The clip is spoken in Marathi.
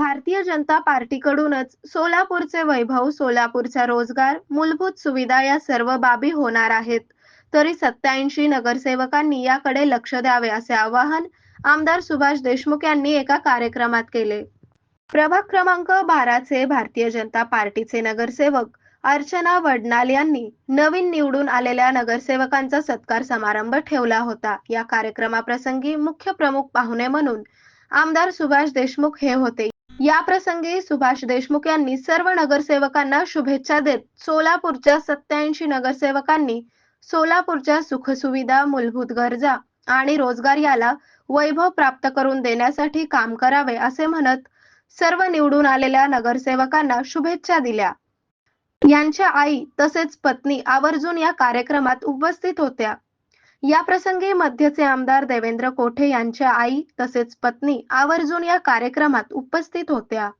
भारतीय जनता पार्टीकडूनच सोलापूरचे वैभव सोलापूरचा रोजगार मूलभूत सुविधा या सर्व बाबी होणार आहेत. तरी सत्याऐंशी नगरसेवकांनी याकडे लक्ष द्यावे असे आवाहन आमदार सुभाष देशमुख यांनी एका कार्यक्रमात केले. प्रभाग क्रमांक बाराचे भारतीय जनता पार्टीचे नगरसेवक अर्चना वडनाल यांनी नवीन निवडून आलेल्या नगरसेवकांचा सत्कार समारंभ ठेवला होता. या कार्यक्रमाप्रसंगी मुख्य प्रमुख पाहुणे म्हणून आमदार सुभाष देशमुख हे होते. या प्रसंगी सुभाष देशमुख यांनी सर्व नगरसेवकांना शुभेच्छा देत सोलापूरच्या सत्याऐंशी नगरसेवकांनी सोलापूरच्या सुखसुविधा मूलभूत गरजा आणि रोजगार याला वैभव प्राप्त करून देण्यासाठी काम करावे असे म्हणत सर्व निवडून आलेल्या नगरसेवकांना शुभेच्छा दिल्या. यांच्या आई तसेच पत्नी आवर्जून या कार्यक्रमात उपस्थित होत्या. या प्रसंगी मध्यचे आमदार देवेंद्र कोठे यांच्या आई तसेच पत्नी आवर्जून या कार्यक्रमात उपस्थित होत्या.